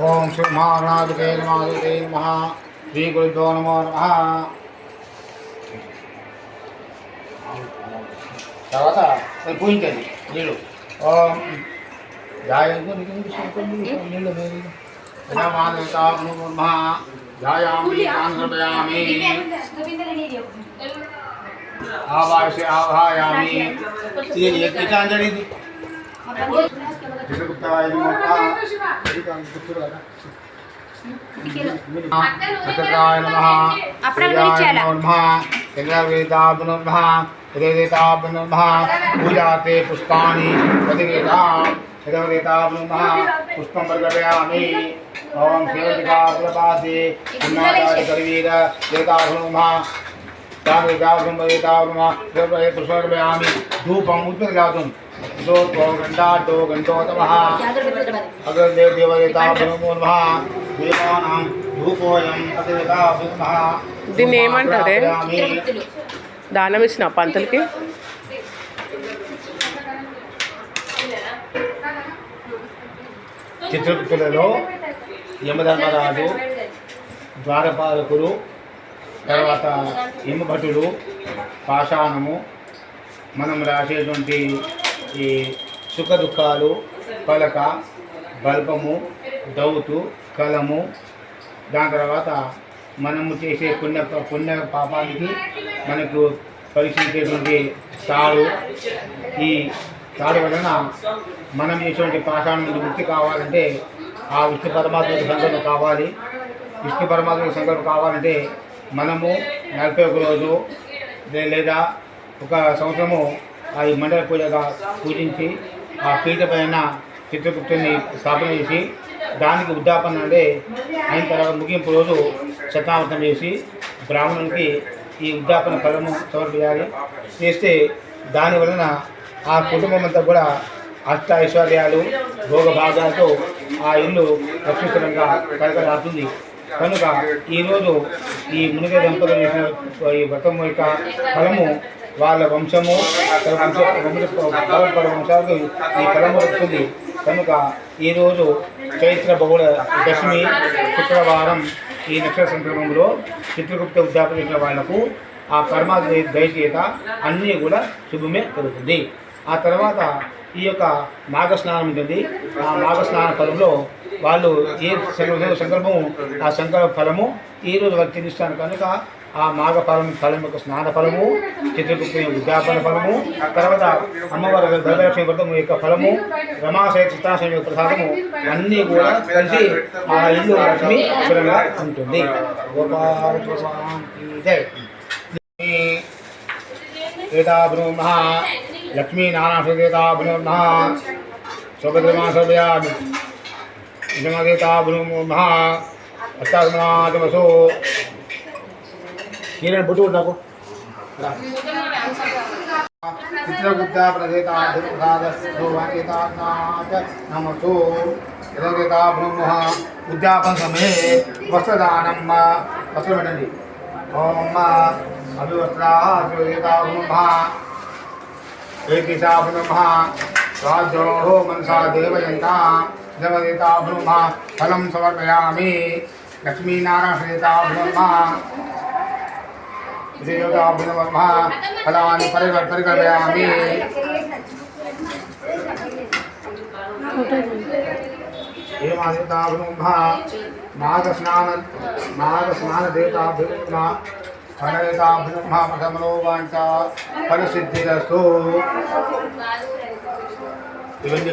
ఓం శ్రీ మహానాథుకే నమాదుకే నమ శ్రీ గురుభ్యో నమో నమ తర్వాత అది పూజించండి నీళ్ళు ఓం జాయంతో నీళ్ళు నమ ధ్యాయామి ఆంధ్రయామి ఆవాసి ఆవాయామి ఇది ఎక్కించండి ఇది చిత్రగుప్తాయ నమః అప్పుడు గురించాలా? చంద్రవేదాబ్నమః హృదయదేతాబ్నమః పూజాతే పుష్పాణి ప్రతివేదా పుష్పయామి ధూపం జాతం సో గంటా టో గంటోతమः అగ్రదేవ దేవదేతా నమో నమః దేవానాం ధూపోయం అతివేదా నమః దీన్ని ఏమంటారే? దానం ఇచ్చిన పంతులకి? చిత్రగుప్తులలో యమధర్మరాజు ద్వారపాలకులు తర్వాత యమభటులు పాషాణము మనం రాసేటువంటి ఈ సుఖ దుఃఖాలు పలక బల్బము దౌతు కలము. దాని తర్వాత మనము చేసే పుణ్య పుణ్య పాపానికి మనకు పరీక్షించేటువంటి తాడు. ఈ తాడు వలన మనం చేసేటువంటి పాషాణం నుండి ముక్తి కావాలంటే ఆ విష్ణు పరమాత్మ సంకల్పం కావాలి. విష్ణు పరమాత్మ సంకల్పం కావాలంటే మనము నలభై ఒక రోజు లేదా ఒక సంవత్సరము ఆ ఈ మండల పూజగా పూజించి ఆ పీఠ పైన చిత్రగుప్తుని స్థాపన చేసి దానికి ఉద్దాపన అంటే అయిన తర్వాత ముగింపు రోజు శతావతం చేసి బ్రాహ్మణునికి ఈ ఉద్దాపన ఫలము సమర్పించాలి. చేస్తే దాని వలన ఆ కుటుంబం అంతా కూడా అష్ట ఐశ్వర్యాలు భోగ భాగాలతో ఆ ఇల్లు లక్ష్మీకరంగా కలగలాడుతుంది కనుక ఈరోజు ఈ మునిగ దంపతులు చేసిన ఈ వ్రతం యొక్క ఫలము వాళ్ళ వంశము వాళ్ళ వంశ పరంపర వంశాలకు ఈ ఫలము వస్తుంది కనుక ఈరోజు చైత్ర బహుళ దశమి శుక్రవారం ఈ నక్షత్ర సంక్రమంలో చిత్రగుప్త ఉద్యాపన చేసిన వాళ్ళకు ఆ పరమాత్మ దయచేత అన్నీ కూడా శుభమే కలుగుతుంది. ఆ తర్వాత ఈ యొక్క మాఘ స్నానం ఉంటుంది. ఆ మాఘ స్నాన ఫలంలో వాళ్ళు ఏ సంకల్ప సంకల్పము ఆ సంకల్ప ఫలము ఈ రోజు వారు తెలుస్తాను కనుక ఆ మాఘ ఫలం ఫలం యొక్క స్నాన ఫలము చిత్రగుప్త ఉద్యాపన ఫలము తర్వాత అమ్మవారి గర్భలక్ష్మి వ్రతము యొక్క ఫలము రమాశయ చిత్రాశయం యొక్క ప్రసాదము అన్నీ కూడా కలిసి ఆ ఇల్లు లక్ష్మి అక్షరంగా ఉంటుంది. గోపాల लक्ष्मीनारायणसुदेताभ्नुर्मः स्वभद्रमा सर्वया विषमदेताभ्नुर्मः अष्टादमातमसो किरण ब्रह्मा उठाको चित्रगुप्ता प्रदेताभिप्रसादस्वभगेतानाथ नमसो यदगेता ब्रह्मः उद्यापन समय वस्त्रदान वस्त्र ओम अभिवस्त्राः स्वदेता एकिशा ब्रह्मा स्वाद्योः मनसा देवयन्ता, जगदिता ब्रह्मा फलं समर्पयामि। लक्ष्मीनारायणसहिता ब्रह्मा देवता ब्रह्मा फलानि परिवर् परिकल्पयामि। हेमादेवता ब्रह्मा नागस्नान नागस्नानदेवता ब्रह्मा పరివ పరికల్పయామి ఫలసిద్ధిరస్తు ఇవన్నీ